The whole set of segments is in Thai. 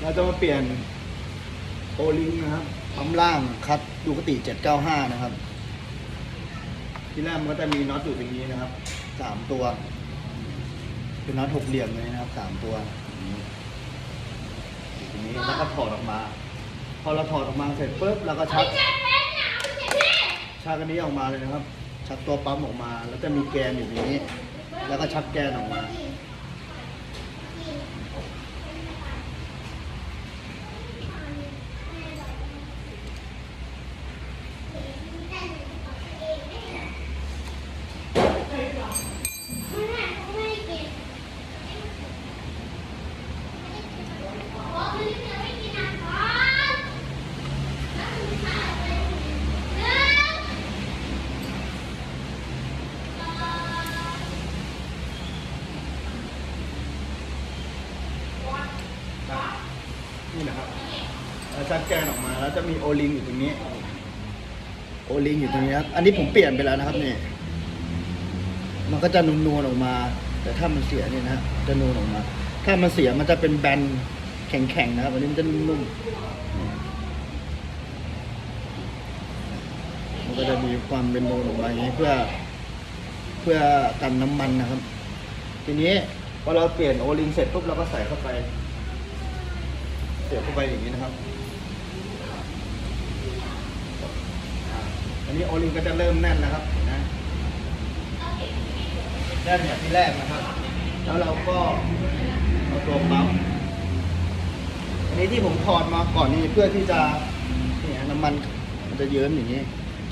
เราจะมาเปลี่ยนโอลิงนะครับปั๊มล่างคัดดูกติ 795 นะครับ ที่แรกมันก็จะมีน็อตอยู่ตรงนี้นะครับสามตัว เป็นน็อตหกเหลี่ยมเลยนะครับสามตัวตรงนี้แล้วก็ถอดออกมา พอเราถอดออกมาเสร็จปุ๊บเราก็ชักชักอันนี้ออกมาเลยนะครับ ชักตัวปั๊มออกมา แล้วจะมีแกนอยู่ตรงนี้ แล้วก็ชักแกนออกมา แล้วชักแกนออกมาแล้วจะมีโอลิงอยู่ตรงนี้ โอลิงอยู่ตรงนี้ครับ อันนี้ผมเปลี่ยนไปแล้วนะครับนี่มันก็จะนูนๆออกมา แต่ถ้ามันเสียเนี่ยนะจะนูนออกมา ถ้ามันเสียมันจะเป็นแบนแข็งๆนะครับอันนี้มันจะนุ่มๆมันก็จะมีความเป็นนูนออกมาอย่างนี้เพื่อ เพื่อกันน้ำมันนะครับ ทีนี้พอเราเปลี่ยนโอลิงเสร็จปุ๊บเราก็ใส่เข้าไป เสียบเข้าไปอย่างนี้นะครับอ่าอั นนี้โอลิงก็จะเริ่มแน่นนะครับนะแน่นเนี่ยที่แรกนะครับ แล้วเราก็เอาตัวปั๊มอันนี้ที่ผมถอดมาก่อนนี่เพื่อที่จะเนี่ยน้ำมันมันจะเยิ้มอย่างนี้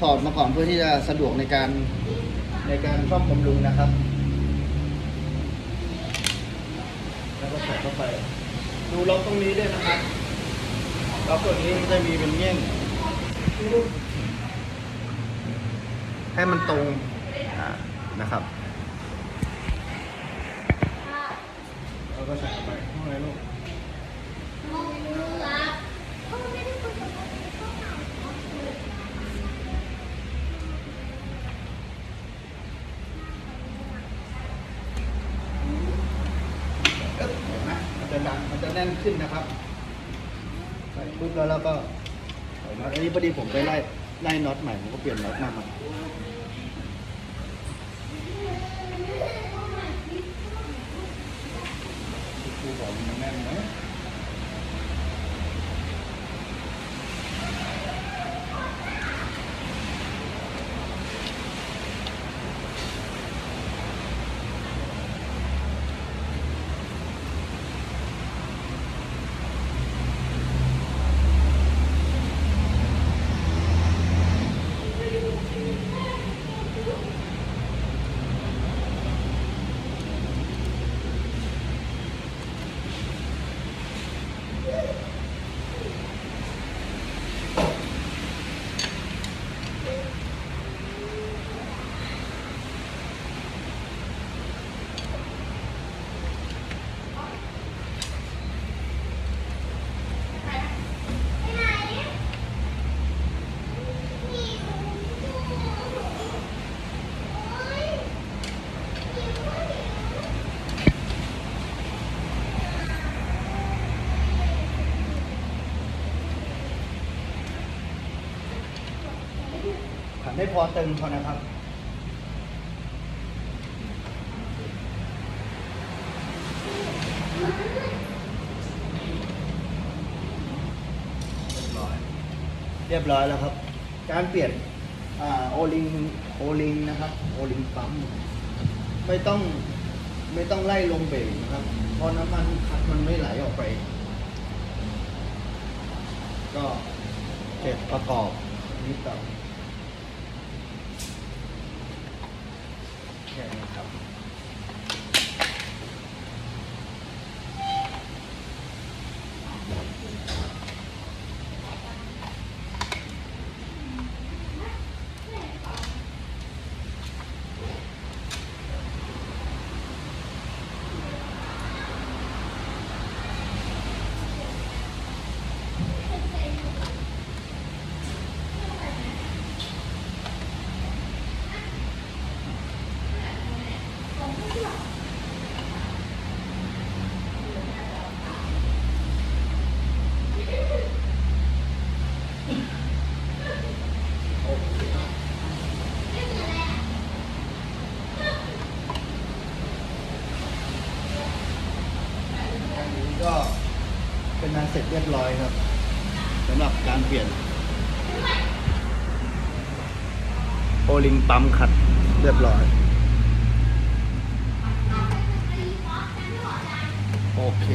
ถอดมาก่อนเพื่อที่จะสะดวกในการในการซ่อมบำรุงนะครับ แล้วก็ใส่เข้าไป ดูล็อกตรงนี้ด้วยนะครับล็อกตัวนี้จะมีเป็นเงี้ยง ให้มันตรงนะครับแล้วก็ใส่ไปข้างในลูกเอ๊ะเห็นไหมมันจะดังมันจะแน่นขึ้นนะครับ ใส่ปุ๊บแล้วเราก็ใส่น็อตอันนี้พอดีผมไปไล่ ได้น็อตใหม่ผมก็เปลี่ยนน็อตมาใหม่ครูบอกมันแน่นไหม ขันให้พอตึงพอนะครับ เรียบร้อยแล้วครับ การเปลี่ยนอโอลิงโอลิงนะครับ โอลิงปั๊มไม่ต้องไม่ต้องไล่ลงเบรกนะครับ เพราะน้ำมันคัดมันไม่ไหลออกไป ก็เก็บประกอบนิดต่อ ก็เป็นงานเสร็จเรียบร้อยครับสำหรับการเปลี่ยน โอลิงปั๊มขัดเรียบร้อย โอเค